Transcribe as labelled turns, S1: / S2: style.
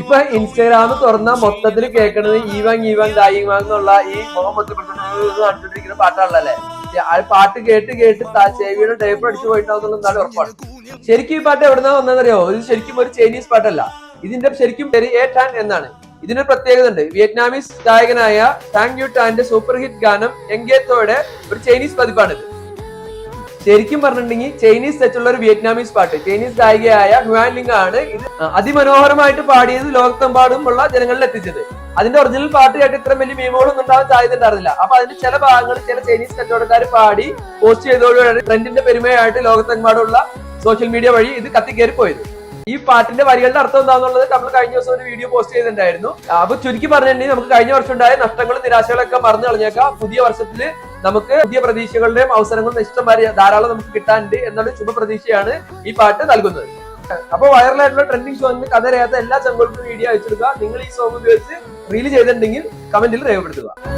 S1: ഇപ്പൊ ഇൻസ്റ്റാഗ്രാം തുറന്ന മൊത്തത്തിൽ കേൾക്കണത് ഈവാങ് ഈവാങ് ദായിവാങ് എന്നുള്ള ഈ മുഖം പാട്ടാണല്ലേ? ആ പാട്ട് കേട്ട് കേട്ട് ചേവിയുടെ ടേപ്പ് അടിച്ചു പോയിട്ടാവുന്നുള്ള എന്താണ് ഉറപ്പാണ്. ശരിക്കും ഈ പാട്ട് എവിടെന്നാ വന്നതെന്നറിയോ? ഇത് ശരിക്കും ഒരു ചൈനീസ് പാട്ടല്ല. ഇതിന്റെ ശരിക്കും പേര് എ ടാൻ എന്നാണ്. ഇതിനൊരു പ്രത്യേകത ഉണ്ട്. വിയറ്റ്നാമീസ് ഗായകനായ ടാങ് യു ടാന്റെ സൂപ്പർ ഹിറ്റ് ഗാനം എങ്കേത്തോയുടെ ഒരു ചൈനീസ് പതിപ്പാണിത്. ശരിക്കും പറഞ്ഞിട്ടുണ്ടെങ്കിൽ ചൈനീസ് ടച്ചുള്ള ഒരു വിയറ്റ്നാമീസ് പാട്ട്. ചൈനീസ് ഗായികയായ ഹുവാൻ ലിംഗ് ആണ് ഇത് അതിമനോഹരമായിട്ട് പാടിയത് ലോകത്തെമ്പാടും ഉള്ള ജനങ്ങളിൽ എത്തിച്ചത്. അതിന്റെ ഒറിജിനൽ പാട്ട് കേട്ട് ഇത്ര വലിയ മീമുകളൊന്നും ഉണ്ടാവാൻ സാധ്യത ഉണ്ടായിരുന്നില്ല. അപ്പൊ അതിന്റെ ചില ഭാഗങ്ങൾ ചില ചൈനീസ് കച്ചവടക്കാർ പാടി പോസ്റ്റ് ചെയ്തതോടുകൂടി ട്രെൻഡിന്റെ പെരുമയായിട്ട് ലോകത്തെമ്പാടുള്ള സോഷ്യൽ മീഡിയ വഴി ഇത് കത്തിക്കേറി പോയത് ഈ പാട്ടിന്റെ വരികളുടെ അർത്ഥം എന്താണെന്നുള്ളത് നമ്മൾ കഴിഞ്ഞ ദിവസം ഒരു വീഡിയോ പോസ്റ്റ് ചെയ്തിട്ടുണ്ടായിരുന്നു. അപ്പൊ ചുരുക്കി പറഞ്ഞിട്ടുണ്ടെങ്കിൽ നമുക്ക് കഴിഞ്ഞ വർഷം ഉണ്ടായ നഷ്ടങ്ങളും നിരാശകളൊക്കെ മറന്നു കളഞ്ഞേക്കാം. പുതിയ വർഷത്തിൽ നമുക്ക് പുതിയ പ്രതീക്ഷകളുടെയും അവസരങ്ങളും ഇഷ്ടംമാരി ധാരാളം നമുക്ക് കിട്ടാനുണ്ട് എന്നുള്ള ശുഭപ്രതീക്ഷയാണ് ഈ പാട്ട് നൽകുന്നത്. അപ്പൊ വൈറലായിട്ടുള്ള ട്രെൻഡിങ് സോങ്ങിന് കഥ എല്ലാ ചങ്ങോൾക്കും വീഡിയോ അയച്ചെടുക്കുക നിങ്ങൾ ഈ സോങ് ഉപയോഗിച്ച് റീൽ ചെയ്തിട്ടുണ്ടെങ്കിൽ കമന്റിൽ രേഖപ്പെടുത്തുക.